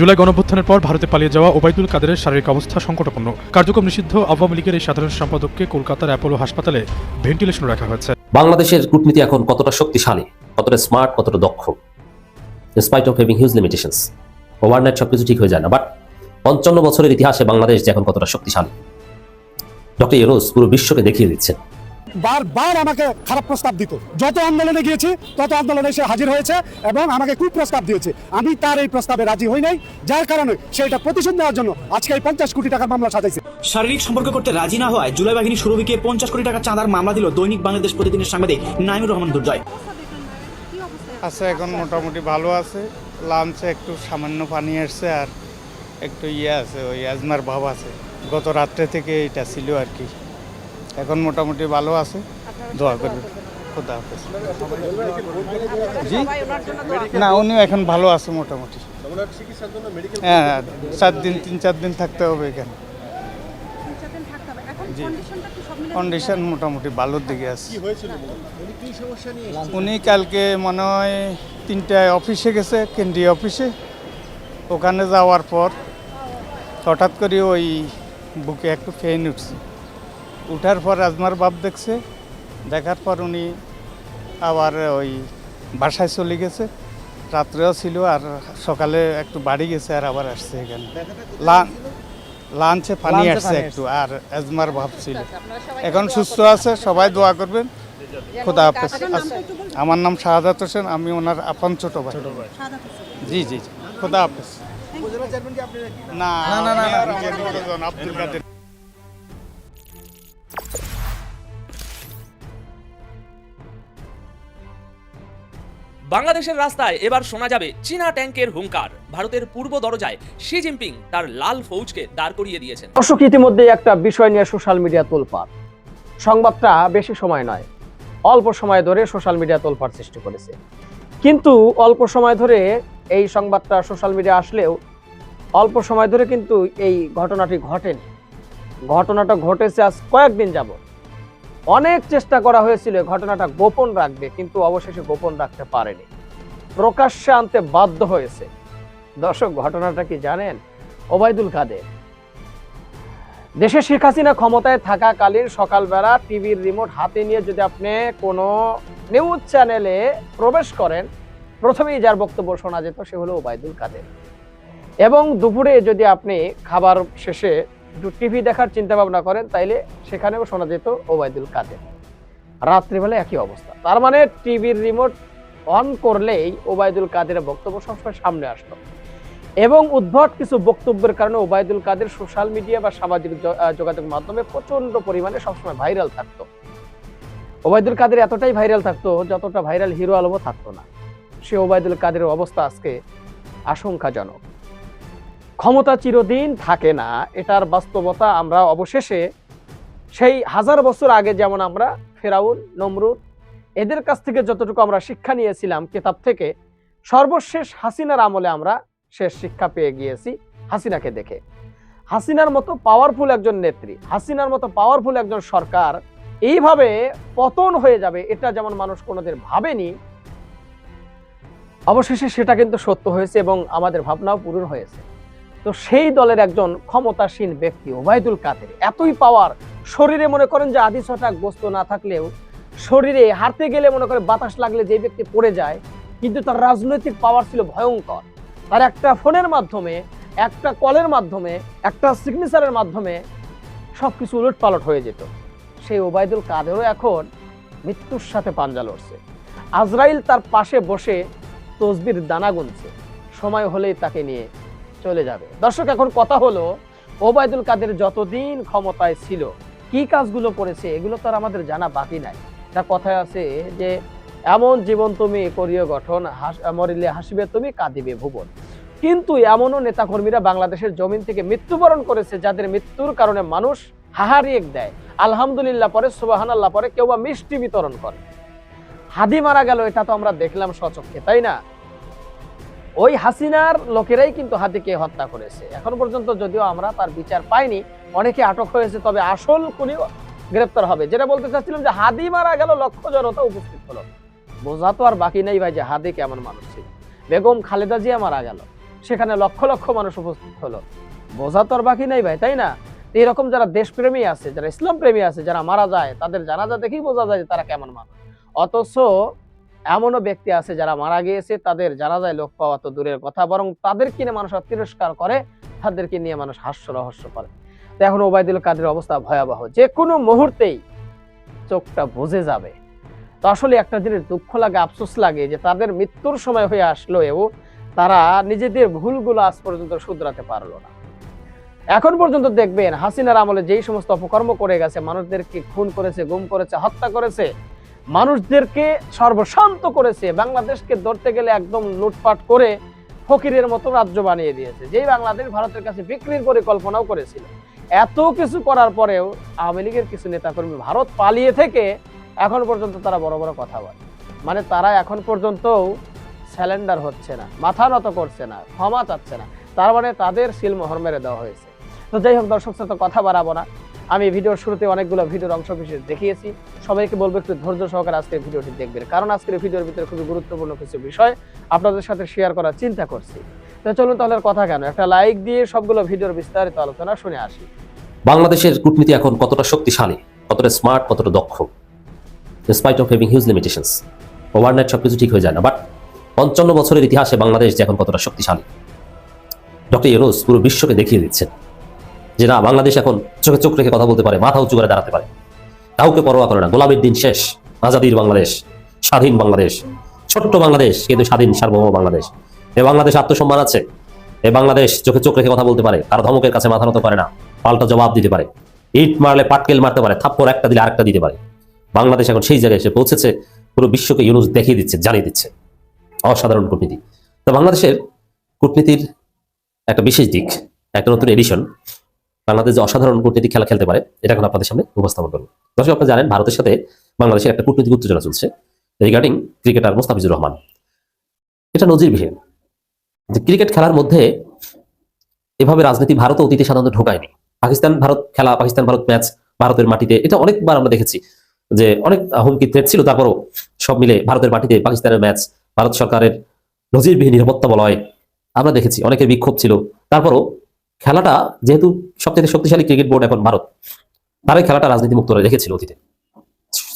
জুলাই গণঅভ্যুত্থানের পর ভারতে পালিয়ে যাওয়া ওবায়দুল কাদেরের শারীরিক অবস্থা সংকটাপন্ন কার্যক্রম নিষিদ্ধ আওয়ামী লীগের এই সাধারণ সম্পাদককে কলকাতার অ্যাপোলো হাসপাতালে ভেন্টিলেশনে রাখা হয়েছে। বাংলাদেশের কূটনীতি এখন কতটা শক্তিশালী, কতটা স্মার্ট, কতটা দক্ষ? Spite of having huge limitations overnight সবকিছু ঠিক হয়ে যায় না বাট পঞ্চান্ন বছরের ইতিহাসে বাংলাদেশ যে এখন কতটা শক্তিশালী। ডক্টর ইউনুস পুরো বিশ্বকে দেখিয়ে দিচ্ছেন। বারবার আমাকে খারাপ প্রস্তাব দিত। যত আন্দোলনে গিয়েছি তত আন্দোলনে সে হাজির হয়েছে এবং আমাকে খুব প্রস্তাব দিয়েছে। আমি তার এই প্রস্তাবে রাজি হই নাই যার কারণে সেটা প্রতিশোধ নেওয়ার জন্য আজকে এই পঞ্চাশ কোটি টাকার মামলা সাজাইছে। শারীরিক সম্পর্ক করতে রাজি না হওয়ায় জুলাই বাহিনী সুরভিকে পঞ্চাশ কোটি টাকা চাঁদার মামলা দিল দৈনিক বাংলাদেশ প্রতিদিনের সাংবাদিক নাইমুর রহমান দুর্জয়। আছে এখন মোটামুটি ভালো আছে। লাঞ্চে একটু সামান্য পানি আসছে আর একটু ইয়ে আছে ওই আজমার ভাব আছে। গত রাত্রে থেকে এটা ছিল আর কি। এখন মোটামুটি ভালো আছে। দোয়া করবে খোদা হাফেজ। জি? না উনিও এখন ভালো আছে মোটামুটি। হ্যাঁ চার দিন তিন চার দিন থাকতে হবে। এখানে জি। কন্ডিশন মোটামুটি ভালোর দিকে আছে। উনি কালকে মনে হয় তিনটায় অফিসে গেছে কেন্দ্রীয় অফিসে। ওখানে যাওয়ার পর হঠাৎ করে ওই বুকে একটু ফেন উঠছে। উঠার পর আজমার বাপ দেখছে দেখার পর উনি আবার ওই বাসায় চলে গেছে। রাত্রেও ছিল আর সকালে একটু বাড়ি গেছে আর আবার আসছে এখানে। লাঞ্চে পানি আসছে একটু আর আজমার ভাব ছিল। এখন সুস্থ আছে সবাই দোয়া করবেন। খোদা হাফেজ। আমার নাম শাহাদাত হোসেন আমি ওনার আপন ছোট ভাই। জি জি জি। খোদা হাফেজ। না না না না আব্দুল কাদের বাংলাদেশের রাস্তায় এবার শোনা যাবে চীনা ট্যাঙ্কের হুঙ্কার। ভারতের পূর্ব দরজায় শি জিনপিং তার লাল ফৌজকে দাঁড় করিয়ে দিয়েছেন। দর্শক, ইতিমধ্যে একটা বিষয় নিয়ে সোশ্যাল মিডিয়া তোলপাড়। সংবাদটা বেশি সময় নয়, অল্প সময় ধরে সোশ্যাল মিডিয়া তোলপাড় সৃষ্টি করেছে। কিন্তু অল্প সময় ধরে এই সংবাদটা সোশ্যাল মিডিয়া আসলেও অল্প সময় ধরে কিন্তু এই ঘটনাটি ঘটেনি। ঘটনাটা ঘটেছে আজ কয়েকদিন যাব অনেক চেষ্টা করা হয়েছিল ঘটনাটা গোপন রাখবে, কিন্তু অবশেষে গোপন রাখতে পারেনি। প্রকাশ্যে আনতে বাধ্য হয়েছে। দর্শক, ঘটনাটা কি জানেন? ওবায়দুল কাদের। দেশে শেখ হাসিনা ক্ষমতায় থাকাকালীন সকালবেলা টিভির রিমোট হাতে নিয়ে যদি আপনি কোনো নিউজ চ্যানেলে প্রবেশ করেন, প্রথমেই যার বক্তব্য শোনা যেত সে হলো ওবায়দুল কাদের। এবং দুপুরে যদি আপনি খাবার শেষে একটু টিভি দেখার চিন্তা ভাবনা করেন, তাইলে সেখানেও শোনা যেত ওবায়দুল কাদের। রাত্রিবেলা একই অবস্থা। তার মানে টিভির রিমোট অন করলেই ওবায়দুল কাদের বক্তব্য সবসময় সামনে আসতো। এবং উদ্ভট কিছু বক্তব্যের কারণে ওবায়দুল কাদের সোশ্যাল মিডিয়া বা সামাজিক যোগাযোগ মাধ্যমে প্রচণ্ড পরিমাণে সবসময় ভাইরাল থাকতো। ওবায়দুল কাদের এতটাই ভাইরাল থাকতো, যতটা ভাইরাল হিরো আলমও থাকতো না। সে ওবায়দুল কাদের অবস্থা আজকে আশঙ্কাজনক। ক্ষমতা চিরদিন থাকে না, এটার বাস্তবতা আমরা অবশেষে সেই হাজার বছর আগে যেমন আমরা, ফেরাউন, নমরুদ, এদের কাছ থেকে যতটুকু আমরা শিক্ষা নিয়েছিলাম কেতাব থেকে, সর্বশেষ হাসিনার আমলে আমরা শেষ শিক্ষা পেয়ে গিয়েছি হাসিনাকে দেখে। হাসিনার মতো পাওয়ারফুল একজন নেত্রী, হাসিনার মতো পাওয়ারফুল একজন সরকার এইভাবে পতন হয়ে যাবে, এটা যেমন মানুষ কোনোদিন ভাবেনি, অবশেষে সেটা কিন্তু সত্য হয়েছে এবং আমাদের ভাবনাও পূরণ হয়েছে। তো সেই দলের একজন ক্ষমতাসীন ব্যক্তি, ওবায়দুল কাদের। এতই পাওয়ার শরীরে মনে করেন যে আদি ছটা গোস্ত না থাকলেও শরীরে হারতে গেলে মনে করে বাতাস লাগলে যে ব্যক্তি পড়ে যায়, কিন্তু তার রাজনৈতিক পাওয়ার ছিল ভয়ঙ্কর। তার একটা ফোনের মাধ্যমে, একটা কলের মাধ্যমে, একটা সিগনেচারের মাধ্যমে সবকিছু উলট পালট হয়ে যেত। সেই ওবায়দুল কাদেরও এখন মৃত্যুর সাথে পাঞ্জা লড়ছে। আজরাইল তার পাশে বসে তসবির দানা গুনছে। সময় হলেই তাকে নিয়ে চলে যাবে। দর্শক, এখন কথা হলো, ওবায়দুল কাদের যতদিন ক্ষমতায় ছিল, কি কাজগুলো করেছে, এগুলো তো আমাদের জানা বাকি নাই। একটা কথায় আছে যে, এমন জীবন তুমি করিও গঠন মরিলে হাসিবে তুমি, কাঁদিবে ভুবন। কিন্তু এমনও নেতাকর্মীরা বাংলাদেশের জমিন থেকে মৃত্যুবরণ করেছে, যাদের মৃত্যুর কারণে মানুষ হাহারিয়েক দেয়। আলহামদুলিল্লাহ পরে সুবাহান আল্লাহ পরে কেউ বা মিষ্টি বিতরণ করে। হাদি মারা গেল, এটা তো আমরা দেখলাম সচক্ষে তাই না? ওই হাসিনার লোকেরাই কিন্তু হাদিকে হত্যা করেছে। এখন পর্যন্ত যদিও আমরা তার বিচার পাইনি, অনেকে আটক হয়েছে, তবে আসল খুনি গ্রেপ্তার হবে। যেটা বলতে চাচ্ছিলাম যে হাদি মারা গেল, লক্ষ জনতা উপস্থিত হলো। বোঝা তো আর বাকি নেই ভাই যে হাদি কেমন মানুষ ছিল। বেগম খালেদা জিয়া মারা গেল, সেখানে লক্ষ লক্ষ মানুষ উপস্থিত হলো। বোঝা তো আর বাকি নেই ভাই, তাই না? এরকম যারা দেশপ্রেমী আছে, যারা ইসলাম প্রেমী আছে, যারা মারা যায়, তাদের জানাজা দেখেই বোঝা যায় যে তারা কেমন মানুষ। অথচ এমনও ব্যক্তি আছে যারা মারা গিয়েছে, তাদের জানাজায় লোক পাওয়া তো দূরের কথা, বরং তাদেরকে নিয়ে মানুষ তিরস্কার করে, তাদেরকে নিয়ে মানুষ হাস্য রহস্য করে। তো এখন ওবায়দুল কাদের অবস্থা ভয়াবহ। যে কোনো মুহূর্তেই চোখটা বুঝে যাবে। তো আসলে একটা জিনিস দুঃখ লাগে, আফসোস লাগে যে তাদের মৃত্যুর সময় হয়ে আসলেও তারা নিজেদের ভুলগুলো আজ পর্যন্ত শুধরাতে পারল না। এখন পর্যন্ত দেখবেন, হাসিনার আমলে যেই সমস্ত অপকর্ম করে গেছে, মানুষদেরকে খুন করেছে, গুম করেছে, হত্যা করেছে মানুষদেরকে সর্বশান্ত করেছে, বাংলাদেশকে ধরতে গেলে একদম লুটপাট করে ফকিরের মতো রাজ্য বানিয়ে দিয়েছে, যেই বাংলাদেশ ভারতের কাছে বিক্রির পরিকল্পনাও করেছিল। এত কিছু করার পরেও আওয়ামী লীগের কিছু নেতাকর্মী ভারত পালিয়ে থেকে এখন পর্যন্ত তারা বড় বড় কথা বলে। মানে তারা এখন পর্যন্ত স্যালেন্ডার হচ্ছে না, মাথা নত করছে না, ক্ষমা চাচ্ছে না। তার মানে তাদের সিলমোহর মেরে দেওয়া হয়েছে। তো যাই হোক, দর্শক সাথে কথা বাড়াবো না। আমি ভিডিওর শুরুতে অনেকগুলো ভিডিওর অংশ বিশেষ দেখিয়েছি। সবাইকে বলব একটু ধৈর্য সহকারে আজকের ভিডিওটি দেখবেন। কারণ আজকের ভিডিওর ভিতরে খুবই গুরুত্বপূর্ণ কিছু বিষয় আপনাদের সাথে শেয়ার করার চিন্তা করছি। তো চলুন তাহলে কথা কেন? একটা লাইক দিয়ে সবগুলো ভিডিওর বিস্তারিত আলোচনা শুনে আসি। বাংলাদেশের কূটনীতি এখন কতটা শক্তিশালী, কতটা স্মার্ট কতটা দক্ষ? Spite of having huge limitations overnight সবকিছু ঠিক হয়ে যায় না বাট পঞ্চান্ন বছরের ইতিহাসে বাংলাদেশ যে এখন কতটা শক্তিশালী। ডক্টর ইউনুস পুরো বিশ্বকে দেখিয়ে দিচ্ছেন। যে না, বাংলাদেশ এখন চোখে চোখ রেখে কথা বলতে পারে, মাথা উঁচু করে দাঁড়াতে পারে। কাউকে পরোয়া করে না, গোলামের দিন শেষ, আজাদির বাংলাদেশ, স্বাধীন বাংলাদেশ, ছোট্ট বাংলাদেশ, কিন্তু স্বাধীন সার্বভৌম বাংলাদেশ। এ বাংলাদেশ আত্মসম্মান আছে, এ বাংলাদেশ চোখে চোখ রেখে কথা বলতে পারে আর ধমকের কাছে মাথা নত করে না, পাল্টা জবাব দিতে পারে, ইট মারলে পাটকেল মারতে পারে, থাপ্পড় একটা দিলে আরেকটা দিতে পারে। বাংলাদেশ এখন সেই জায়গায় এসে পৌঁছেছে, পুরো বিশ্বকে ইউনুস দেখিয়ে দিচ্ছে, জানিয়ে দিচ্ছে। অসাধারণ কূটনীতি। তো বাংলাদেশের কূটনীতির একটা বিশেষ দিক, একটা নতুন এডিশন বাংলাদেশ যে অসাধারণ কূটনীতি খেলা খেলতে পারে, এটা এখন আপনাদের সামনে উপস্থাপন করব। দর্শক, আপনারা জানেন, ভারতের সাথে বাংলাদেশের একটা কূটনীতিক উত্তেজনা চলছে রিগার্ডিং ক্রিকেটার মোস্তাফিজুর রহমান। এটা নজিরবিহীন। যে ক্রিকেট খেলার মধ্যে এভাবে রাজনীতি ভারত অতীতে সাধারণত ঢোকায়নি। পাকিস্তান, ভারত খেলা, পাকিস্তান, ভারত ম্যাচ, ভারতের মাটিতে, এটা অনেকবার আমরা দেখেছি যে অনেক হুমকি থ্রেট ছিল, তারপরও সব মিলে ভারতের মাটিতে পাকিস্তানের ম্যাচ, ভারত সরকারের নজিরবিহীন নিরাপত্তা বলয়, আমরা দেখেছি, অনেকের বিক্ষোভ ছিল। তারপরও খেলাটা যেহেতু সবচেয়ে শক্তিশালী ক্রিকেট বোর্ড এখন ভারত, তারাই খেলাটা রাজনীতি মুক্ত রেখেছিল অতীতে।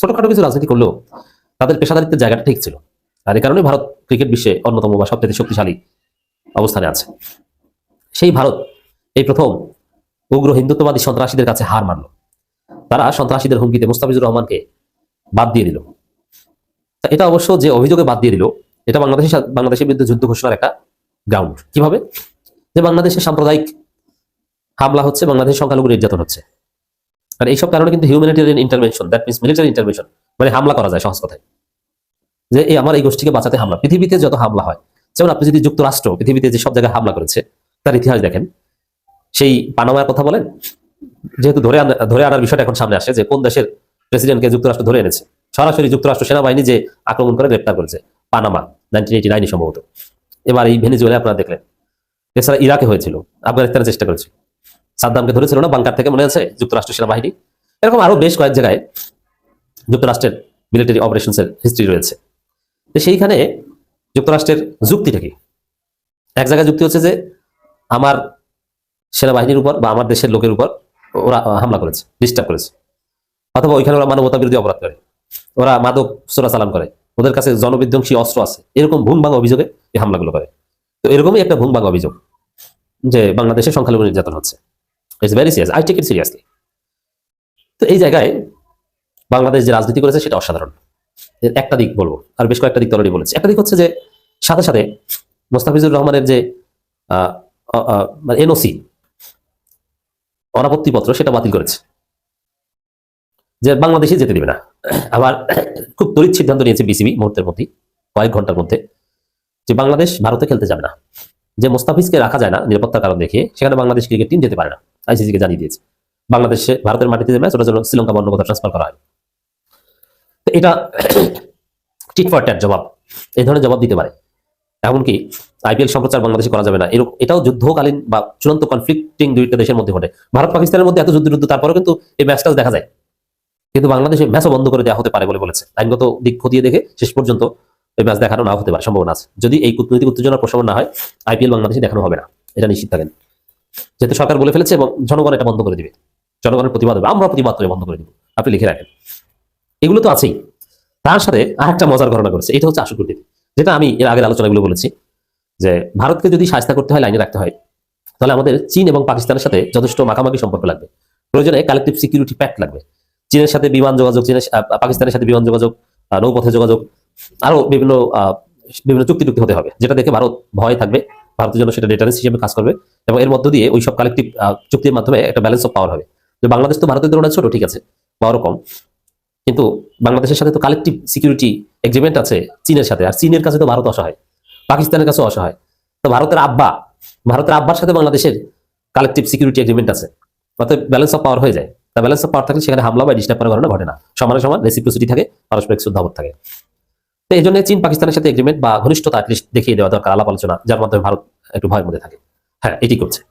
ছোটখাটো কিছু রাজনীতি করলেও তাদের পেশাদারিত্বের জায়গাটা ঠিক ছিল। আর এই কারণে ভারত ক্রিকেট বিশ্বে অন্যতম বা সবচেয়ে শক্তিশালী অবস্থানে আছে। সেই ভারত এই প্রথম উগ্র হিন্দুত্ববাদী সন্ত্রাসীদের কাছে হার মানল। তারা সন্ত্রাসীদের হুমকিতে মুস্তাফিজুর রহমানকে বাদ দিয়ে দিল। এটা অবশ্য যে অভিযোগে বাদ দিয়ে দিল, এটা বাংলাদেশের বাংলাদেশের বিরুদ্ধে যুদ্ধ ঘোষণার একটা গ্রাউন্ড কীভাবে? যে বাংলাদেশের সাম্প্রদায়িক হামলা হচ্ছে বাংলাদেশের সংখ্যালঘু নির্যাতন হচ্ছে। আর এইসব কারণে কিন্তু humanitarian intervention that means military intervention মানে হামলা করা যায় সহজ কথায়। যে এই আমার এই গোষ্ঠীকে বাঁচাতে হামলা, পৃথিবীতে যত হামলা হয়, যেমন আপনি যদি যুক্তরাষ্ট্র, পৃথিবীতে যে সব জায়গায় হামলা করেছে, তার ইতিহাস দেখেন। সেই পানামার কথা বলেন, যেহেতু ধরে ধরে আনার বিষয়টা এখন সামনে আসে, যে কোন দেশের প্রেসিডেন্টকে যুক্তরাষ্ট্র ধরে এনেছে। সরাসরি যুক্তরাষ্ট্র সেনাবাহিনী যে আক্রমণ করে গ্রেপ্তার করেছে, পানামা নাইনটিন এইটি নাইনে সম্ভবত। এবার এই ভেনিজুয়েলা আপনারা দেখলেন। এছাড়া ইরাকে হয়েছিল আফগানিস্তানের চেষ্টা করেছিল সাদ্দামকে ধরেছিল না বাংকার থেকে, মনে আছে? যুক্তরাষ্ট্র সেনাবাহিনী। এরকম আরও বেশ কয়েক জায়গায় যুক্তরাষ্ট্রের মিলিটারি অপারেশনসের হিস্ট্রি রয়েছে। তো সেইখানে যুক্তরাষ্ট্রের যুক্তিটা কি? এক জায়গায় যুক্তি হচ্ছে যে, আমার সেনাবাহিনীর উপর বা আমার দেশের লোকের উপর ওরা হামলা করেছে ডিস্টার্ব করেছে। অথবা ওইখানে ওরা মানবতা বিরোধী অপরাধ করে। ওরা মাদক চোরাচালান করে। ওদের কাছে জনবিধ্বংসী অস্ত্র আছে। এরকম ভুম ভাঙা অভিযোগে এই হামলাগুলো করে। তো এরকমই একটা ভুম ভাঙা অভিযোগ যে বাংলাদেশে সংখ্যালঘু নির্যাতন হচ্ছে। It's very serious I take it seriously তো এই জায়গায় বাংলাদেশ যে রাজনীতি করেছে সেটা অসাধারণ। একটা দিক বলব, আর বেশ কয়েকটা দিক অলরেডি বলেছি। একটা দিক হচ্ছে যে, সাথে সাথে মোস্তাফিজুর রহমানের যে এনওসি অনাপত্তি পত্র সেটা বাতিল করেছে। যে বাংলাদেশে যেতে দিবে না। আবার খুব তড়িৎ সিদ্ধান্ত নিয়েছে বিসিবি মুহূর্তের মধ্যে কয়েক ঘণ্টার মধ্যে, যে বাংলাদেশ ভারতে খেলতে যাবে না। যে মোস্তাফিজকে রাখা যায় না নিরাপত্তার কারণ দেখিয়ে, সেখানে বাংলাদেশ ক্রিকেট টিম যেতে পারে না। আইসিসি কে জানিয়ে দিয়েছে। বাংলাদেশে ভারতের মাটিতে যে ম্যাচ, ওটা যেন শ্রীলঙ্কা বর্ণ কথা ট্রান্সফার করা হয়। তো এটা টিট ফর ট্যাট জবাব। এই ধরনের জবাব দিতে পারে। এমনকি আইপিএল সম্প্রচার বাংলাদেশে করা যাবে না। এরকম, এটাও যুদ্ধকালীন বা চূড়ান্ত কনফ্লিক্টিং দুইটা দেশের মধ্যে ঘটে। ভারত পাকিস্তানের মধ্যে এত যুদ্ধ যুদ্ধ তারপরেও কিন্তু এই ম্যাচটাও দেখা যায়। কিন্তু বাংলাদেশে ম্যাচও বন্ধ করে দেওয়া হতে পারে বলে বলেছে। আইনগত দিক খতিয়ে দেখে শেষ পর্যন্ত এই ম্যাচ দেখানো না হতে পারে। সম্ভাবনা আছে। যদি এই কূটনৈতিক উত্তেজনার প্রশমন না হয় আইপিএল বাংলাদেশে দেখানো হবে না। এটা নিশ্চিত থাকেন। যেহেতু সরকার বলে ফেলেছে এবং জনগণ এটা বন্ধ করে দিবে। জনগণের প্রতিবাদ হবে, আমরা প্রতিবাদ করে বন্ধ করে দিব। আপনি লিখে রাখেন। এগুলো তো আছেই। তার সাথে আর একটা মজার ঘটনা করেছে এটা হচ্ছে দ্বীপ যেটা আমি এর আগের আলোচনাগুলো বলেছি যে ভারতকে যদি সাহায্য করতে হয়, লাইনে রাখতে হয়, তাহলে আমাদের চীন এবং পাকিস্তানের সাথে যথেষ্ট মাখামাখি সম্পর্ক লাগবে। প্রয়োজনে কালেকটিভ সিকিউরিটি প্যাক্ট লাগবে। চীনের সাথে বিমান যোগাযোগ, চীনের পাকিস্তানের সাথে বিমান যোগাযোগ নৌপথে যোগাযোগ, আরও বিভিন্ন বিভিন্ন চুক্তি টুক্তি হতে হবে, যেটা দেখে ভারত ভয় থাকবে। ভারতের জন্য সেটা ডেটারেন্স হিসেবে কাজ করবে এবং এর মধ্য দিয়ে ওই সব কালেকটিভ চুক্তির মাধ্যমে একটা ব্যালেন্স অফ পাওয়ার হবে। যে বাংলাদেশ তো ভারতের তুলনায় ছোট, ঠিক আছে পাওয়ারও কম কিন্তু বাংলাদেশের সাথে তো কালেকটিভ সিকিউরিটি এগ্রিমেন্ট আছে চীনের সাথে, আর চীনের কাছে তো ভারত অসহায়, পাকিস্তানের কাছে অসহায়। তো ভারতের আব্বা, ভারতের আব্বার সাথে বাংলাদেশের কালেকটিভ সিকিউরিটি এগ্রিমেন্ট আছে অর্থাৎ ব্যালেন্স অফ পাওয়ার হয়ে যায়। তা ব্যালেন্স অফ পাওয়ার থাকলে সেখানে হামলা বা ডিস্টার্ব করার ঘটনা ঘটে না। সমানে সমান রেসিপ্রোসিটি থাকে, পারস্পরিক শ্রদ্ধাবোধ থাকে। তো এই জন্য চীন পাকিস্তানের সাথে এগ্রিমেন্ট বা ঘনিষ্ঠতা দেখিয়ে দেওয়া দরকার আলাপ আলোচনা, যার মাধ্যমে ভারত একটু ভয়ের মধ্যে থাকে। হ্যাঁ এটি করছে।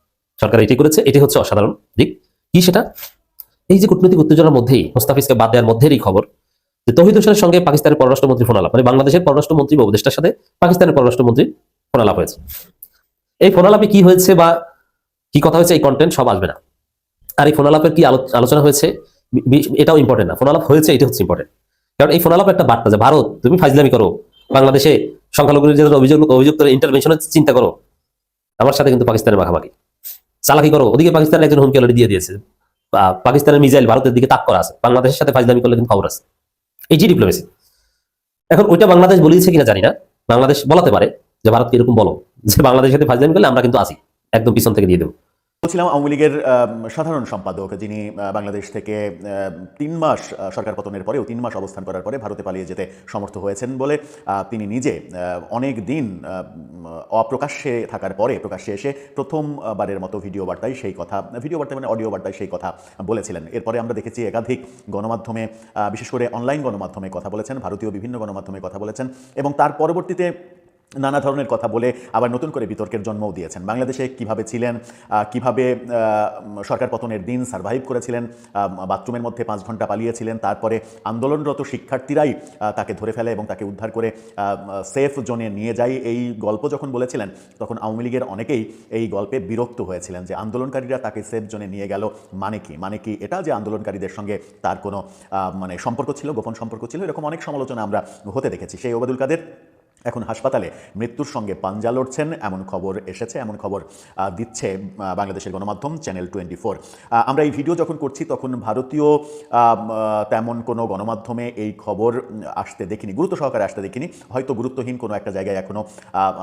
সরকার এটি করেছে, এটি হচ্ছে অসাধারণ দিক। কি সেটা? এই যে কূটনৈতিক উত্তেজনার মধ্যেই, মোস্তাফিজকে বাদ দেওয়ার মধ্যেই খবর, যে তহিদ হোসেনের সঙ্গে পাকিস্তানের পররাষ্ট্রমন্ত্রী ফোন আলাপ মানে বাংলাদেশের পররাষ্ট্রমন্ত্রী বা উপদেষ্টার সাথে পাকিস্তানের পররাষ্ট্রমন্ত্রী ফোন আলাপ হয়েছে। এই ফোন আলাপে কি হয়েছে বা কি কথা হয়েছে, এই কন্টেন্ট সব আসবে না। আর এই ফোন আলাপের কি আলো- আলোচনা হয়েছে এটাও ইম্পর্টেন্ট না। ফোন আলাপ হয়েছে, এটা হচ্ছে ইম্পর্টেন্ট কারণ এই ফোন আলাপ একটা বার্তা যে, ভারত, তুমি ফাইজলামি করো। বাংলাদেশে সংখ্যালঘুদের যে অভিযোগ অভিযুক্ত ইন্টারভেনশনের চিন্তা করো। আমার সাথে কিন্তু পাকিস্তানের মাখামাখি চালাকি করো। ওদিকে পাকিস্তানের একজন হুমকি অলরেডি দিয়ে দিয়েছে। পাকিস্তানের মিজাইল ভারতের দিকে তাক করা আছে। বাংলাদেশের সাথে ফাইজলামি করলে কিন্তু খবর আছে। এই যে ডিপ্লোমেসি এখন ওইটা বাংলাদেশ বলিয়েছে কিনা জানি না। বাংলাদেশ বলাতে পারে যে, ভারতকে এরকম বলো যে, বাংলাদেশের সাথে ফাইজলামি করলে আমরা কিন্তু আসি। একদম পিছন থেকে দিয়ে দেবো। বলছিলাম আওয়ামী লীগের সাধারণ সম্পাদক, যিনি বাংলাদেশ থেকে তিন মাস সরকার পতনের পরেও তিন মাস অবস্থান করার পরে ভারতে পালিয়ে যেতে সমর্থ হয়েছেন বলে তিনি নিজে অনেক দিন অপ্রকাশ্যে থাকার পরে, প্রকাশ্যে এসে প্রথমবারের মতো ভিডিও বার্তায় সেই কথা, ভিডিও বার্তায় মানে অডিও বার্তায় সেই কথা বলেছিলেন। এরপরে আমরা দেখেছি একাধিক গণমাধ্যমে বিশেষ করে অনলাইন গণমাধ্যমে কথা বলেছেন, ভারতীয় বিভিন্ন গণমাধ্যমে কথা বলেছেন এবং তার পরবর্তীতে নানা ধরনের কথা বলে আবার নতুন করে বিতর্কের জন্মও দিয়েছেন। বাংলাদেশে কীভাবে ছিলেন কীভাবে সরকার পতনের দিন সার্ভাইভ করেছিলেন বাথরুমের মধ্যে পাঁচ ঘণ্টা পালিয়েছিলেন, তারপরে আন্দোলনরত শিক্ষার্থীরাই তাকে ধরে ফেলে এবং তাকে উদ্ধার করে সেফ জোনে নিয়ে যায়। এই গল্প যখন বলেছিলেন, তখন আওয়ামী লীগের অনেকেই এই গল্পে বিরক্ত হয়েছিলেন যে আন্দোলনকারীরা তাকে সেফ জোনে নিয়ে গেল মানে কি? মানে কি এটা যে আন্দোলনকারীদের সঙ্গে তার কোনো মানে সম্পর্ক ছিল, গোপন সম্পর্ক ছিল? এরকম অনেক সমালোচনা আমরা হতে দেখেছি। সেই ওবায়দুল কাদের এখন হাসপাতালে মৃত্যুর সঙ্গে পাঞ্জা লড়ছেন, এমন খবর এসেছে, এমন খবর দিচ্ছে বাংলাদেশের গণমাধ্যম চ্যানেল টোয়েন্টি ফোর আমরা এই ভিডিও যখন করছি, তখন ভারতীয় তেমন কোনো গণমাধ্যমে এই খবর আসতে দেখিনি, গুরুত্ব সহকারে আসতে দেখিনি। হয়তো গুরুত্বহীন কোনো একটা জায়গায় এখনও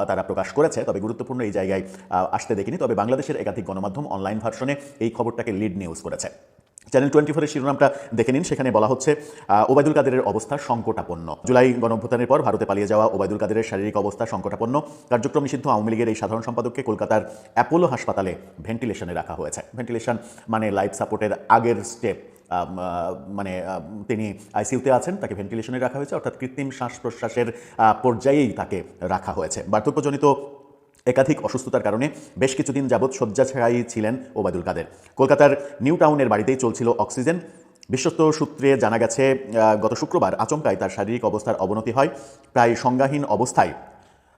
তারা প্রকাশ করেছে, তবে গুরুত্বপূর্ণ এই জায়গায় আসতে দেখিনি। তবে বাংলাদেশের একাধিক গণমাধ্যম অনলাইন ভার্সনে এই খবরটাকে লিড নিউজ করেছে। চ্যানেল টোয়েন্টি ফোরের শিরোনামটা দেখে নিন। সেখানে বলা হচ্ছে ওবায়দুল কাদেরের অবস্থা সংকটাপন্ন। জুলাই গণঅভ্যুত্থানের পর ভারতে পালিয়ে যাওয়া ওবায়দুল কাদেরের শারীরিক অবস্থা সংকটাপন্ন। কার্যক্রম নিষিদ্ধ আওয়ামী লীগের এই সাধারণ সম্পাদককে কলকাতার অ্যাপোলো হাসপাতালে ভেন্টিলেশনে রাখা হয়েছে। ভেন্টিলেশন মানে লাইফ সাপোর্টের আগের স্টেপ। মানে তিনি আইসিইউতে আছেন, তাকে ভেন্টিলেশনে রাখা হয়েছে, অর্থাৎ কৃত্রিম শ্বাস প্রশ্বাসের পর্যায়েই তাকে রাখা হয়েছে। বার্ধক্যজনিত একাধিক অসুস্থতার কারণে বেশ কিছুদিন যাবৎ শয্যাছায়াই ছিলেন ওবায়দুল কাদের। কলকাতার নিউ টাউনের বাড়িতেই চলছিল অক্সিজেন। বিশ্বস্ত সূত্রে জানা গেছে গত শুক্রবার আচমকায় তার শারীরিক অবস্থার অবনতি হয়। প্রায় সংজ্ঞাহীন অবস্থায়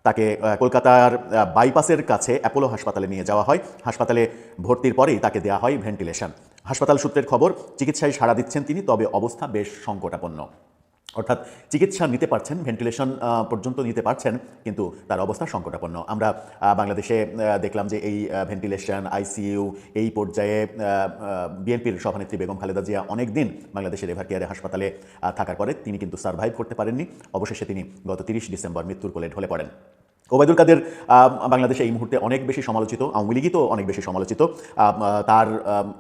তাকে কলকাতার বাইপাসের কাছে অ্যাপোলো হাসপাতালে নিয়ে যাওয়া হয়। হাসপাতালে ভর্তির পরেই তাকে দেওয়া হয় ভেন্টিলেশন। হাসপাতাল সূত্রের খবর, চিকিৎসায় সাড়া দিচ্ছেন তিনি, তবে অবস্থা বেশ সংকটাপন্ন। অর্থাৎ চিকিৎসা নিতে পারছেন, ভেন্টিলেশন পর্যন্ত নিতে পারছেন, কিন্তু তার অবস্থা সংকটাপন্ন। আমরা বাংলাদেশে দেখলাম যে এই ভেন্টিলেশন, আইসিইউ এই পর্যায়ে বিএনপির সভানেত্রী বেগম খালেদা জিয়া অনেক দিন বাংলাদেশের এভার কেয়ারে হাসপাতালে থাকার পরে তিনি কিন্তু সার্ভাইভ করতে পারেননি। অবশেষে তিনি গত তিরিশ ডিসেম্বর মৃত্যুর কোলে ঢলে পড়েন। ওবায়দুল কাদের বাংলাদেশে এই মুহূর্তে অনেক বেশি সমালোচিত, আওয়ামী লীগই তো অনেক বেশি সমালোচিত। তার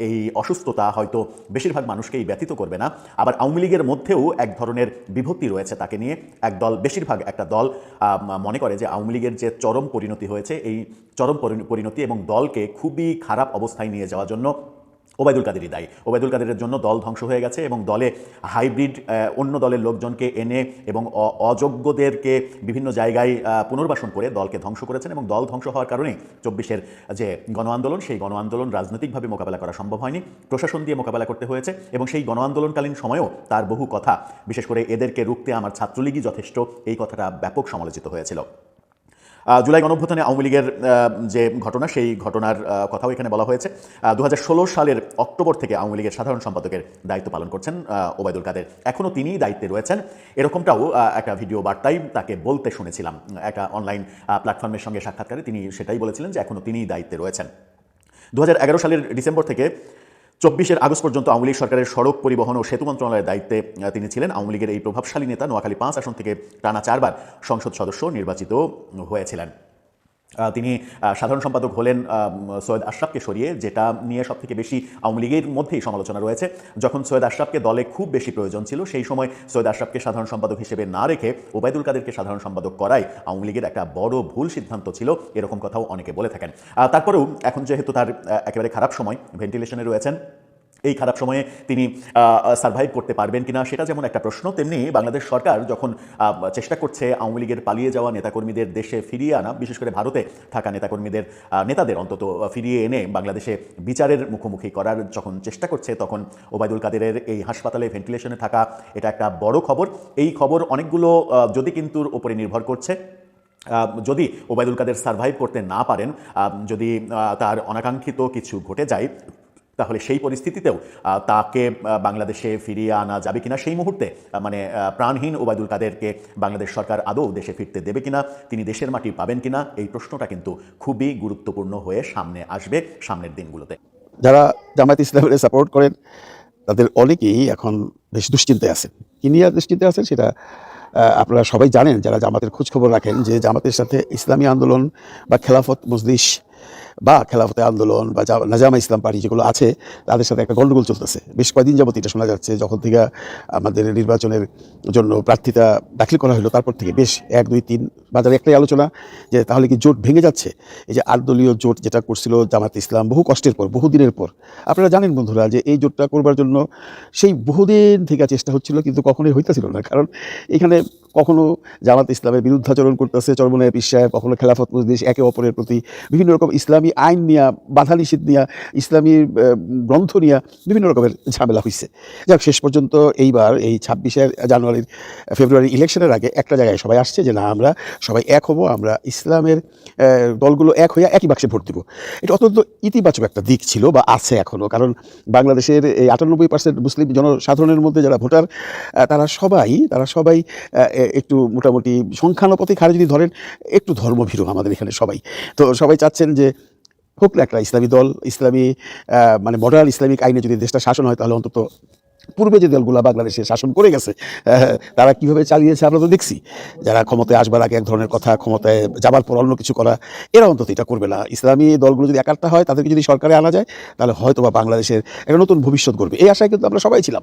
এই অসুস্থতা হয়তো বেশিরভাগ মানুষকেই ব্যথিত করবে না। আবার আওয়ামী লীগের মধ্যেও এক ধরনের বিভক্তি রয়েছে তাকে নিয়ে। এক দল, বেশিরভাগ একটা দল মনে করে যে আওয়ামী লীগের যে চরম পরিণতি হয়েছে, এই চরম পরিণতি এবং দলকে খুবই খারাপ অবস্থায় নিয়ে যাওয়ার জন্য ওবায়দুল কাদেরই দায়ী। ওবায়দুল কাদেরের জন্য দল ধ্বংস হয়ে গেছে এবং দলে হাইব্রিড অন্য দলের লোকজনকে এনে এবং অযোগ্যদেরকে বিভিন্ন জায়গায় পুনর্বাসন করে দলকে ধ্বংস করেছেন এবং দল ধ্বংস হওয়ার কারণে চব্বিশের, যে গণ আন্দোলন সেই গণ আন্দোলন রাজনৈতিকভাবে মোকাবেলা করা সম্ভব হয়নি। প্রশাসন দিয়ে মোকাবেলা করতে হয়েছে এবং সেই গণ আন্দোলনকালীন সময়েও তার বহু কথা, বিশেষ করে এদেরকে রুখতে আমার ছাত্রলীগই যথেষ্ট, এই কথাটা ব্যাপক সমালোচিত হয়েছিল। জুলাই গণঅভ্যুত্থানে আওয়ামী লীগের যে ঘটনা, সেই ঘটনার কথাও এখানে বলা হয়েছে। দু হাজার ষোলো সালের অক্টোবর থেকে আওয়ামী লীগের সাধারণ সম্পাদকের দায়িত্ব পালন করছেন ওবায়দুল কাদের। এখনও তিনিই দায়িত্বে রয়েছেন। এরকমটাও একটা ভিডিও বার্তায় তাকে বলতে শুনেছিলাম। একটা অনলাইন প্ল্যাটফর্মের সঙ্গে সাক্ষাৎকারে তিনি সেটাই বলেছিলেন যে এখনও তিনিই দায়িত্বে রয়েছেন। দু হাজার এগারো সালের ডিসেম্বর থেকে চব্বিশের আগস্ট পর্যন্ত আওয়ামী লীগ সরকারের সড়ক পরিবহন ও সেতু মন্ত্রণালয়ের দায়িত্বে তিনি ছিলেন আওয়ামী লীগের এই প্রভাবশালী নেতা নোয়াখালী পাঁচ আসন থেকে টানা চারবার সংসদ সদস্য নির্বাচিত হয়েছিলেন। তিনি সাধারণ সম্পাদক হলেন সৈয়দ আশরাফকে সরিয়ে, যেটা নিয়ে সব থেকে বেশি আওয়ামী লীগের মধ্যেই সমালোচনা রয়েছে। যখন সৈয়দ আশরাফকে দলে খুব বেশি প্রয়োজন ছিল, সেই সময় সৈয়দ আশরাফকে সাধারণ সম্পাদক হিসেবে না রেখে ওবায়দুল কাদেরকে সাধারণ সম্পাদক করাই আওয়ামী লীগের একটা বড় ভুল সিদ্ধান্ত ছিল, এরকম কথাও অনেকে বলে থাকেন। তারপরেও এখন যেহেতু তার একেবারে খারাপ সময়, ভেন্টিলেশনে রয়েছেন এই খারাপ সময়ে তিনি সার্ভাইভ করতে পারবেন কিনা সেটা যেমন একটা প্রশ্ন, তেমনি বাংলাদেশ সরকার যখন চেষ্টা করছে আওয়ামী লীগের পালিয়ে যাওয়া নেতাকর্মীদের দেশে ফিরিয়ে আনা, বিশেষ করে ভারতে থাকা নেতাকর্মীদের নেতাদের অন্তত ফিরিয়ে এনে বাংলাদেশে বিচারের মুখোমুখি করার যখন চেষ্টা করছে, তখন ওবায়দুল কাদেরের এই হাসপাতালে ভেন্টিলেশনে থাকা, এটা একটা বড় খবর। এই খবর অনেকগুলো যদি কিন্তুর ওপরে নির্ভর করছে যদি ওবায়দুল কাদের সার্ভাইভ করতে না পারেন যদি তার অনাকাঙ্ক্ষিত কিছু ঘটে যায় তাহলে সেই পরিস্থিতিতেও তাকে বাংলাদেশে ফিরিয়ে আনা যাবে কিনা সেই মুহূর্তে মানে প্রাণহীন ওবায়দুল কাদেরকে বাংলাদেশ সরকার আদৌ দেশে ফিরতে দেবে কিনা, তিনি দেশের মাটি পাবেন কিনা, এই প্রশ্নটা কিন্তু খুবই গুরুত্বপূর্ণ হয়ে সামনে আসবে সামনের দিনগুলোতে। যারা জামায়াত ইসলামের সাপোর্ট করেন, তাদের অনেকেই এখন বেশ দুশ্চিন্তায় আছেন। কি নিয়ে দুশ্চিন্তায় আছেন সেটা আপনারা সবাই জানেন, যারা জামাতের খোঁজখবর রাখেন যে জামাতের সাথে ইসলামী আন্দোলন বা খেলাফত, মজলিস বা খেলাফতে আন্দোলন বা নাজামা ইসলাম পার্টি যেগুলো আছে, তাদের সাথে একটা গন্ডগোল চলতেছে। বেশ কয়েকদিন যাবত এটা শোনা যাচ্ছে, যখন থেকে আমাদের নির্বাচনের জন্য প্রার্থিতা দাখিল করা হলো, তারপর থেকে বেশ এক, দুই, তিন বাজারে একটাই আলোচনা যে তাহলে কি জোট ভেঙে যাচ্ছে? এই যে আট দলীয় জোট যেটা করছিল জামাত ইসলাম বহু কষ্টের পর, বহুদিনের পর। আপনারা জানেন বন্ধুরা যে এই জোটটা করবার জন্য সেই বহুদিন থেকে চেষ্টা হচ্ছিল, কিন্তু কখনোই হইতেছিল না। কারণ এখানে কখনো জামাত ইসলামের বিরুদ্ধাচরণ করতেছে, চরমনায় পিসায় কখনো খেলাফত মজলিস, একে অপরের প্রতি বিভিন্ন রকম ইসলামী আইন নিয়ে, বাধা নিষেধ নিয়ে, ইসলামী গ্রন্থ নিয়ে বিভিন্ন রকমের ঝামেলা হয়েছে যাক, শেষ পর্যন্ত এইবার এই ছাব্বিশে জানুয়ারির ফেব্রুয়ারি ইলেকশনের আগে একটা জায়গায় সবাই আসছে যে না, আমরা সবাই এক হব, আমরা ইসলামের দলগুলো এক হয়ে একই বাক্সে ভোট দিব। এটা অত্যন্ত ইতিবাচক একটা দিক ছিল বা আছে এখনও কারণ বাংলাদেশের এই আটানব্বই পার্সেন্ট মুসলিম জনসাধারণের মধ্যে যারা ভোটার তারা সবাই তারা সবাই একটু মোটামুটি সংখ্যানুপাতিক হারে যদি ধরেন, একটু ধর্মভীরু আমাদের এখানে সবাই। তো সবাই চাচ্ছেন যে হোক না একটা ইসলামী দল, ইসলামী মানে মডার্ন ইসলামিক আইনে যদি দেশটা শাসন হয়, তাহলে অন্তত পূর্বে যে দলগুলো বাংলাদেশে শাসন করে গেছে তারা কীভাবে চালিয়েছে আমরা তো দেখছি। যারা ক্ষমতায় আসবার আগে এক ধরনের কথা, ক্ষমতায় যাবার পর অন্য কিছু করা, এরা অন্তত এটা করবে না। ইসলামী দলগুলো যদি একাত্তা হয়, তাদেরকে যদি সরকারে আনা যায়, তাহলে হয়তো বা বাংলাদেশের একটা নতুন ভবিষ্যৎ গড়বে। এই আশায় কিন্তু আমরা সবাই ছিলাম।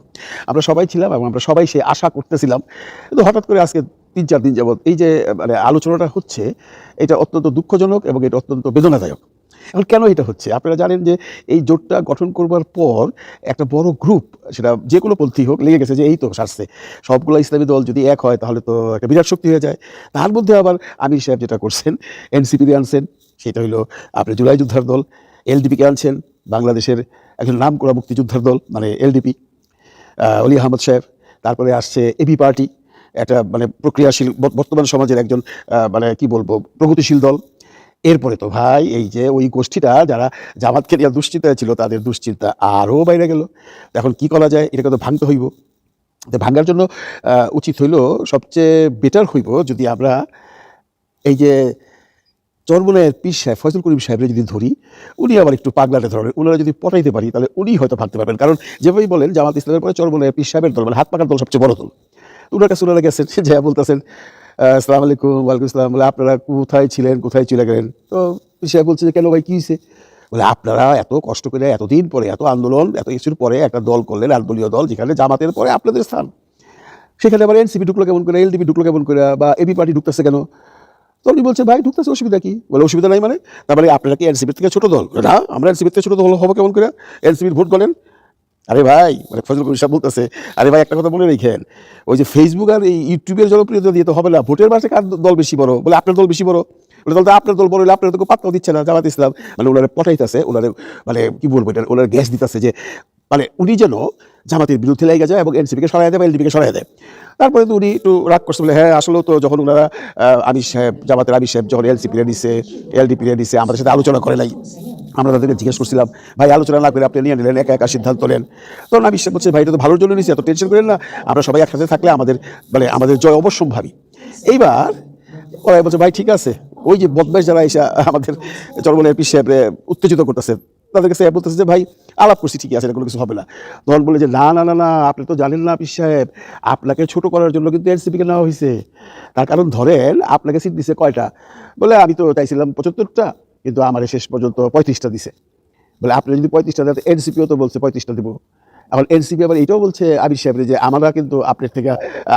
আমরা সবাই ছিলাম এবং আমরা সবাই সেই আশা করতেছিলাম। কিন্তু হঠাৎ করে আজকে তিন চার দিন যাবত এই যে মানে আলোচনাটা হচ্ছে, এটা অত্যন্ত দুঃখজনক এবং এটা অত্যন্ত বেদনাদায়ক। এখন কেন এটা হচ্ছে? আপনারা জানেন যে এই জোটটা গঠন করবার পর একটা বড় গ্রুপ সেটা যে কোনো পন্থী হোক, লেগে গেছে যে এই তো সারছে। সবগুলো ইসলামী দল যদি এক হয়, তাহলে তো একটা বিরাট শক্তি হয়ে যায়। তার মধ্যে আবার আমির সাহেব যেটা করছেন এনসিপিকে আনছেন, সেটা হলো আপনি জুলাই যোদ্ধার দল এলডিপিকে আনছেন, বাংলাদেশের একজন নাম করা মুক্তিযোদ্ধার দল মানে এলডিপি অলি আহমদ সাহেব। তারপরে আসছে এবি পার্টি, একটা মানে প্রক্রিয়াশীল, বর্তমান সমাজের একজন মানে কি বলব, প্রগতিশীল দল। এরপরে তো ভাই, এই যে ওই গোষ্ঠীটা যারা জামাতকে নিয়ে দুশ্চিন্তায় ছিল, তাদের দুশ্চিন্তা আরও বাইরে গেল। এখন কি করা যায়? এটাকে তো ভাঙতে হইব। তো ভাঙার জন্য উচিত হইল সবচেয়ে বেটার হইব যদি আমরা এই যে চরমনের পীর সাহেব, ফয়জুল করিম সাহেবরে যদি ধরি, উনি আবার একটু পাগলাটে ধরনের ওনারা যদি পটাইতে পারি, তাহলে উনি হয়তো ভাবতে পারবেন। কারণ যেভাবেই বলেন, জামাত ইসলামের পরে চরমনের পীর সাহেবের দল মানে হাত পাকার দল সবচেয়ে বড় দল। তো ওনার কাছে ওনারা গেছেন যা বলতেছেন আসসালাম আলাইকুম, ওয়ালাইকুম আসসালাম। বলে, আপনারা কোথায় ছিলেন? কোথায় চলে গেলেন? তো সাহেব বলছে যে, কেন ভাই, কী হয়েছে বলে, আপনারা এত কষ্ট করে, এতদিন পরে, এত আন্দোলন, এত কিছুর পরে একটা দল করলেন আন্দোলীয় দল, যেখানে জামাতের পরে আপনাদের স্থান। সেখানে আবার এনসিপি ঢুকলো কেমন করে, এলডিপি ঢুকলো কেমন করে, বা এবি পার্টি ঢুকতেছে কেন? তো উনি বলছে, ভাই, ঢুকতেছে, অসুবিধা কি? বলে, অসুবিধা নাই মানে? তারপরে আপনারা কি এনসিপির থেকে ছোট দল? না, আমরা এনসিপির থেকে ছোট দল হব কেমন করে? এনসিপির ভোট করেন আরে ভাই মানে ফজল কবির সাহেব বলতেছে, আরে ভাই, একটা কথা বলে রেখেন, ওই যে ফেসবুক আর এই ইউটিউবের জনপ্রিয়তা দিয়ে তো হবে না। ভোটের মাসে কার দল বেশি বড়? বলে, আপনার দল বেশি বড়। বলে দল তো আপনার দল বড় হলে আপনার তো পাত্তাও দিচ্ছে না জামাত ইসলাম মানে ওনারা পটাইতেছে, ওনারে মানে কি বলব এটা, ওনার গ্যাস দিতেছে যে মানে উনি যেন জামাতের বিরুদ্ধে লেগে যায় এবং এনসিপিকে সরাই দেয় বা এলডিপিকে সরাই দেয়। তারপরে তো উনি একটু রাগ করছে, বলে হ্যাঁ আসলেও তো যখন ওনারা আমির সাহেব, জামাতের আমির সাহেব যখন এলসিপি রে দিছে এলডিপি রে দিছে আমাদের সাথে আলোচনা করে নাই। আমরা তাদেরকে জিজ্ঞেস করছিলাম, ভাই, আলোচনা না করে আপনি নিয়ে নিলেন, একা একা সিদ্ধান্ত নেন? তখন সাহেব বলছে ভাই, এটা তো ভালোর জন্য নিয়েছি, এত টেনশন করেন না, আমরা সবাই একসাথে থাকলে আমাদের মানে আমাদের জয় অবশ্যম্ভাবী এইবার ওরা বলছে, ভাই, ঠিক আছে। ওই যে বদমাইশ যারা এসে আমাদের চরমনের এপি সাহেবরে উত্তেজিত করতেছে, তাদের কাছে বলতেছে যে, ভাই, আলাপ করছি, ঠিকই আছে কোনো কিছু হবে না। তখন বলে যে, না না না না, আপনি তো জানেন না পিস সাহেব, আপনাকে ছোট করার জন্য কিন্তু এনসিপিকে নেওয়া হয়েছে তার কারণ ধরেন, আপনাকে সিট দিছে কয়টা? বলে, আমি তো চাইছিলাম পঁচাত্তরটা। কিন্তু আমার শেষ পর্যন্ত পঁয়ত্রিশটা দিছে। বলে, আপনি যদি পঁয়ত্রিশটা দেন, এনসিপিও তো বলছে পঁয়ত্রিশটা দিব। এখন এনসিপি আবার এটাও বলছে আবির সাহেবের যে, আমরা কিন্তু আপনার থেকে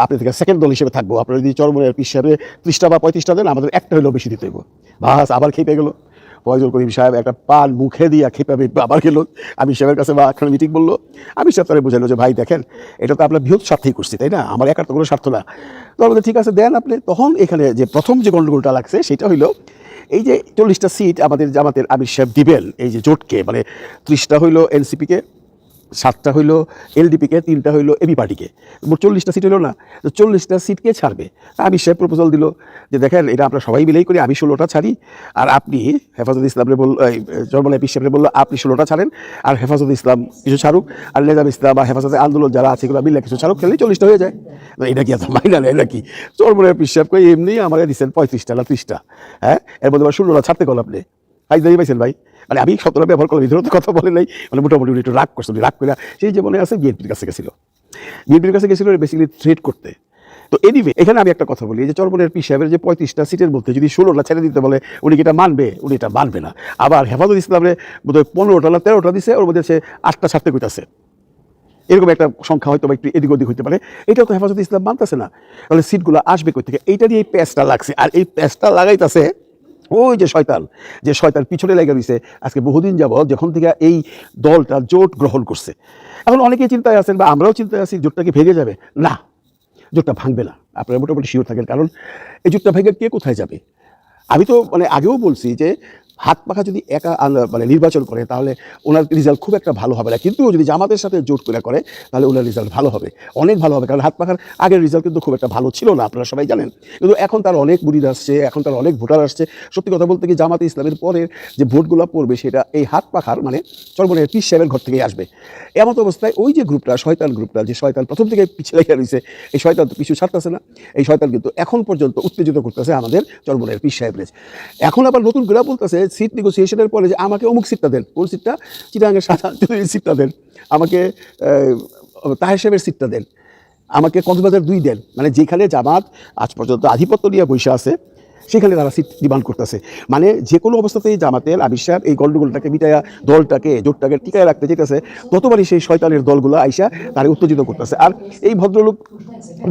আপনার থেকে সেকেন্ড দল হিসেবে থাকব। আপনারা যদি চরমনের পিস সাহেবে ত্রিশটা বা পঁয়ত্রিশটা দেন, আমাদের একটা হলেও বেশি দিতে হইব। বাস, আবার খেপে গেলো। ফয়জুল করিম সাহেব একটা পান মুখে দিয়া খেপে আবার গেল। আমি সাহেবের কাছে বা একটা মিটিং বলল। আমি সাহেব তারা বুঝালো যে, ভাই, দেখেন, এটা তো আপনার বৃহৎ স্বার্থেই করছি, তাই না? আমার একার তো কোনো স্বার্থ না। তো আমাদের ঠিক আছে, দেন আপনি। তখন এখানে যে প্রথম যে গন্ডগোলটা লাগছে, সেটা হইল এই যে চল্লিশটা সিট আমাদের জামাতের আমির সাহেব দিবেন, এই যে জোটকে মানে ত্রিশটা হইল এনসিপিকে সাতটা হইল এলডিপিকে, তিনটা হইল এবি পার্টিকে। মোট চল্লিশটা সিট হলো না? তো চল্লিশটা সিটকে ছাড়বে? আমি সাহেব প্রপোজাল দিল যে দেখেন, এটা আমরা সবাই মিলেই করি, আমি ষোলোটা ছাড়ি। আর আপনি হেফাজত ইসলামরে বল জর্মাল এপি সাহেবরে বলল, আপনি ষোলোটা ছাড়েন, আর হেফাজত ইসলাম কিছু ছাড়ুক, আর নেজাম ইসলাম বা হেফাজতে আন্দোলন যারা আছে, এগুলো মিলে কিছু ছাড়ুক, খেলেই চল্লিশটা হয়ে যায়। এটা কি এত মাইনা নেয় নাকি? জর্মাল এপি সাহেব কই, এমনি আমার দিচ্ছেন পঁয়ত্রিশটা না ত্রিশটা হ্যাঁ? এর মধ্যে ষোলোটা ছাড়তে গেল আপনি। হাই, দাঁড়িয়ে পাইছেন ভাই? মানে আমি শতটা ব্যবহার করলাম ভিতরে তো কথা বলে নাই। মানে মোটামুটি একটু রাগ করছে রাগ করে সেই যে মনে আছে বিএনপির কাছে গেছিল। বিএনপির কাছে গেছিল বেসিক্যালি থ্রেট করতে। তো এনিওয়ে এখানে আমি একটা কথা বলি যে চরমনের পি সাহেবের যে পঁয়ত্রিশটা সিটের মধ্যে যদি ষোলোটা ছেড়ে দিতে বলে, উনি এটা মানবে? উনি এটা মানবে না। আবার হেফাজত ইসলামের বোধহয় পনেরোটা না তেরোটা দিছে, ওর মধ্যে সে আটটা ছাড়তে কইতাছে। এরকম একটা সংখ্যা হয়তো একটু এদিক ওদিক হতে পারে। এটাও তো হেফাজত ইসলাম মানতেছে না। তাহলে সিটগুলো আসবে কই থেকে? এইটা দিয়ে এই প্যাচটা লাগছে। আর এই প্যাচটা লাগাইতেছে ওই যে শয়তান যে শয়তান পিছনে লেগে রয়েছে আজকে বহুদিন যাবৎ যখন থেকে এই দলটা জোট গ্রহণ করছে। এখন অনেকেই চিন্তায় আছেন বা আমরাও চিন্তায় আছি জোটটাকে ভেঙে যাবে? না, জোটটা ভাঙবে না। আপনারা মোটামুটি শিওর থাকেন, কারণ এই জোটটা ভেঙে কে কোথায় যাবে? আমি তো মানে আগেও বলছি যে হাত পাখা যদি একা মানে নির্বাচন করে, তাহলে ওনার রেজাল্ট খুব একটা ভালো হবে না। কিন্তু যদি জামাতের সাথে জোট করে করে, তাহলে ওনার রেজাল্ট ভালো হবে। অনেক ভালো হবে, কারণ হাত পাখার আগের রেজাল্ট কিন্তু খুব একটা ভালো ছিল না, আপনারা সবাই জানেন। কিন্তু এখন তার অনেক মুরিদ আসছে, এখন তার অনেক ভোটার আসছে। সত্যি কথা বলতে কি, জামাতে ইসলামের পরের যে ভোটগুলো পড়বে, সেটা এই হাত পাখার মানে চরমনের পিস সাহেবের ঘর থেকেই আসবে। এমন অবস্থায় ওই যে গ্রুপটা শয়তান গ্রুপটা যে শয়তান প্রথম থেকে পিছিয়ে লেগে রয়েছে, এই শয়তান তো পিছু ছাড়তেছে না, এই শয়তান কিন্তু এখন পর্যন্ত উত্তেজিত করতেছে আমাদের চরমনের পিস সাহেবের এখন আবার নতুন করে বলতেছে সিট নেগোসিয়েশনের পরে যে আমাকে অমুক সিটটা দেন। কোন সিটটা চিটাঙ্গের সাদা সিটটা দেন। আমাকে তাহের সাহেবের সিটটা দেন। আমাকে কক্সবাজার দুই দেন। মানে যেখানে জামাত আজ পর্যন্ত আধিপত্য নিয়ে বসে আছে। সেখানে তারা সিট ডিমান্ড করতেছে। মানে যে কোনো অবস্থাতেই জামাতের সাহেব এই গন্ডগোলটাকে মিটাইয়া দলটাকে, জোটটাকে টিকায় রাখতে যেতেছে ততবারই সেই শয়তানের দলগুলো আইসা তারা উত্তেজিত করতেছে। আর এই ভদ্রলোক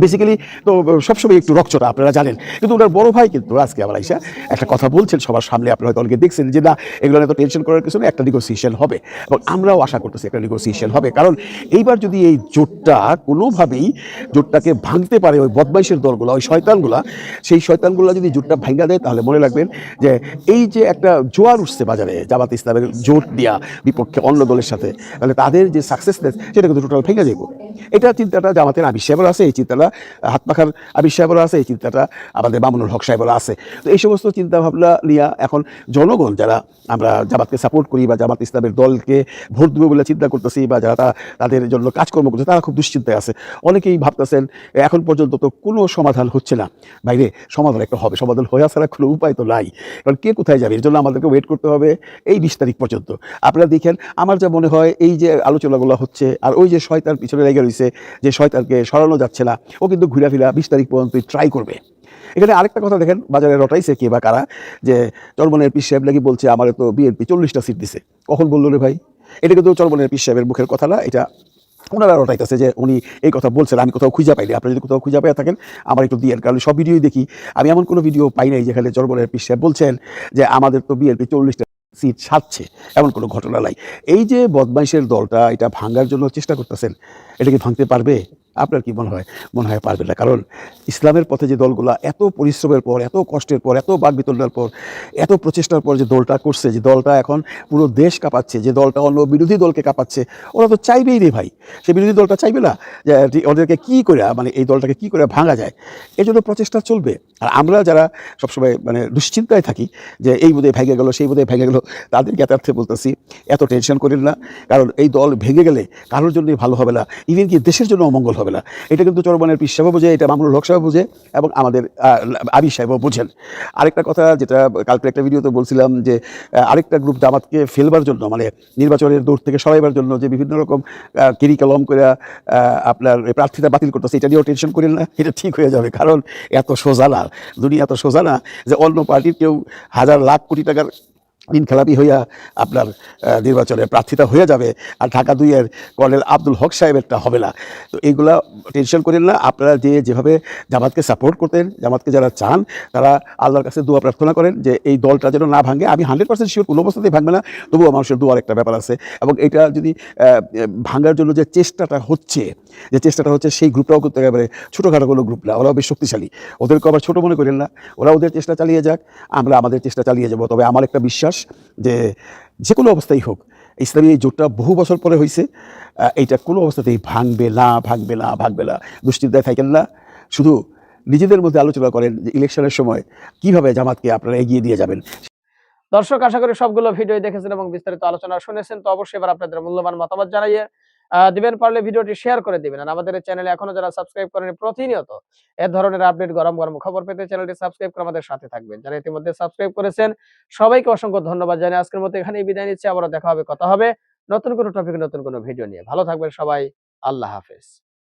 বেসিক্যালি তো সবসময় একটু রকচটা, আপনারা জানেন। কিন্তু ওনার বড় ভাই কিন্তু আজকে আবার আইসা একটা কথা বলছেন সবার সামনে, আপনারা হয়তো অনেকে দেখছেন যে না, এগুলো এত টেনশন করার কিছু না একটা নেগোসিয়েশন হবে। এবং আমরাও আশা করতেছি একটা নেগোসিয়েশন হবে। কারণ এইবার যদি এই জোটটা কোনোভাবেই জোটটাকে ভাঙতে পারে ওই বদমাইশের দলগুলো, ওই শয়তানগুলা, সেই শয়তানগুলো যদি জোটটা ভাঙ্গা দেয়, তাহলে মনে রাখবেন যে এই যে একটা জোয়ার উঠছে বাজারে, জামাত ইসলামের জোট দেওয়া বিপক্ষে অন্য দলের সাথে, তাহলে তাদের যে সাকসেসনেস সেটা কিন্তু টোটাল ভেঙে যাব এটা চিন্তাটা জামাতের আবির সাহেবের আছে, এই চিন্তাটা হাত পাখার আবির সাহেবের আছে, এই চিন্তাটা আমাদের মামুনুল হক সাহেবের আছে। তো এই সমস্ত চিন্তাভাবনা নিয়ে এখন জনগণ, যারা আমরা জামাতকে সাপোর্ট করি বা জামাত ইসলামের দলকে ভোট দেবো বলে চিন্তা করতেছি বা যারা তাদের জন্য কাজকর্ম করছে, তারা খুব দুশ্চিন্তায় আছে। অনেকেই ভাবতেছেন, এখন পর্যন্ত তো কোনো সমাধান হচ্ছে না। বাইরে সমাধান একটা হবে, সমাধান হয়ে আসার কোনো উপায় তো নাই। কারণ কে কোথায় যাবে? এর জন্য আমাদেরকে ওয়েট করতে হবে এই বিশ তারিখ পর্যন্ত। আপনারা দেখেন, আমার যা মনে হয়, এই যে আলোচনাগুলো হচ্ছে, আর ওই যে শয়তার পিছনে লেগে রয়েছে, যে শয়তানকে সরানো যাচ্ছে না, ও কিন্তু ঘুরা ফিরা বিশ তারিখ পর্যন্ত ট্রাই করবে। এখানে আরেকটা কথা দেখেন, বাজারে রটাইছে কে বা কারা, যে চরমনের পিস সাহেব নাকি বলছে, আমার তো বিএনপি চল্লিশটা সিট দিছে। কখন বলল রে ভাই? এটা কিন্তু চরমনের পিস সাহেবের মুখের কথা না, এটা ওনারা রটাইতেছে যে উনি এই কথা বলছেন, আমি কোথাও খুঁজে পাইনি। আপনারা যদি কোথাও খুঁজে পাইয়া থাকেন, আমার একটু দিয়েন, কারণ সব ভিডিওই দেখি। আমি এমন কোনো ভিডিও পাই নাই যেখানে জরবলের পিসা বলছেন যে আমাদের তো বিএনপি চল্লিশটা সিট ছাড়ছে, এমন কোনো ঘটনা নাই। এই যে বদমাইশের দলটা, এটা ভাঙার জন্য চেষ্টা করতেছেন, এটা কি ভাঙতে পারবে? আপনার কি মনে হয়? মনে হয় পারবে না। কারণ ইসলামের পথে যে দলগুলো এত পরিশ্রমের পর, এত কষ্টের পর, এত বাক বাগবিতণ্ডার পর, এত প্রচেষ্টার পর যে দলটা করছে, যে দলটা এখন পুরো দেশ কাঁপাচ্ছে, যে দলটা অন্য বিরোধী দলকে কাঁপাচ্ছে, ওরা তো চাইবেই রে ভাই। সে বিরোধী দলটা চাইবে না যে ওদেরকে কী করে মানে এই দলটাকে কী করে ভাঙা যায়? এই জন্য প্রচেষ্টা চলবে। আর আমরা যারা সবসময় মানে দুশ্চিন্তায় থাকি যে এই বোধহয় ভেঙে গেল, সেই বোধহয় ভেঙে গেল তাদের জ্ঞাতার্থে বলতেছি, এত টেনশন করেন না। কারণ এই দল ভেঙে গেলে কারোর জন্যই ভালো হবে না। ইভেন কি দেশের জন্য অমঙ্গল হবে। না এটা কিন্তু চরমানের পিস সাহেবও বোঝে, এটা মামুনুল হক সাহেব বোঝে এবং আমাদের আবির আবি সাহেবও বোঝেন। আরেকটা কথা যেটা কালকে একটা ভিডিওতে বলছিলাম যে আরেকটা গ্রুপ জামাতকে ফেলবার জন্য মানে নির্বাচনের দৌড় থেকে সরাইবার জন্য যে বিভিন্ন রকম কিরি কলম করে আপনার এই প্রার্থীতা বাতিল করতেছে, এটা নিয়েও টেনশন করেন না, এটা ঠিক হয়ে যাবে, কারণ এত সোজা না, দুনিয়া এত সোজা না যে অন্য পার্টির কেউ হাজার লাখ কোটি টাকার দিন খেলাপি হইয়া আপনার নির্বাচনে প্রার্থিতা হয়ে যাবে আর ঢাকা দুইয়ের কর্নেল আব্দুল হক সাহেবেরটা হবে না। তো এইগুলা টেনশন করেন না, আপনারা যে যেভাবে জামাতকে সাপোর্ট করতেন, জামাতকে যারা চান, তারা আল্লাহর কাছে দোয়া প্রার্থনা করেন যে এই দলটা যেন না ভাঙে। আমি হান্ড্রেড পার্সেন্ট শিওর কোনো অবস্থাতেই ভাঙবে না, তবুও মানুষের দোয়ার একটা ব্যাপার আছে। এবং এটা যদি ভাঙার জন্য যে চেষ্টাটা হচ্ছে, যে চেষ্টাটা হচ্ছে সেই গ্রুপটাও করতে একেবারে ছোটোখাটো কোনো গ্রুপ না, ওরাও বেশ শক্তিশালী। ওদেরকে আবার ছোটো মনে করেন না, ওরা ওদের চেষ্টা চালিয়ে যাক, আমরা আমাদের চেষ্টা চালিয়ে যাব। তবে আমার একটা বিশ্বাস যে যে কোনো অবস্থায় হোক, ইসলামী এই জোটটা বহু বছর পরে হয়েছে এইটা কোনো অবস্থাতেই ভাঙবে না ভাঙবে না ভাঙবে না। দুশ্চিন্তায় থাকেন না। শুধু নিজেদের মধ্যে আলোচনা করেন যে ইলেকশনের সময় কীভাবে জামাতকে আপনারা এগিয়ে দিয়ে যাবেন। দর্শক, আশা করি সবগুলো ভিডিও দেখেছেন এবং বিস্তারিত আলোচনা শুনেছেন। তো অবশ্যই এবার আপনাদের মূল্যবান মতামত জানাইয়ে দিবেন পারলে ভিডিওটি শেয়ার করে দিবেন। আর আমাদের চ্যানেলে এখনও যারা সাবস্ক্রাইব করেন, প্রতিনিয়ত এ ধরনের আপডেট গরম গরম খবর পেতে চ্যানেলটি সাবস্ক্রাইব করে আমাদের সাথে থাকবেন। যারা ইতিমধ্যে সাবস্ক্রাইব করেছেন, সবাইকে অসংখ্য ধন্যবাদ জানিয়ে আজকের মতো এখানেই বিদায় নিচ্ছি। আবারও দেখা হবে, কথা হবে নতুন কোনো টপিক নতুন কোনো ভিডিও নিয়ে। ভালো থাকবেন সবাই। আল্লাহ হাফেজ।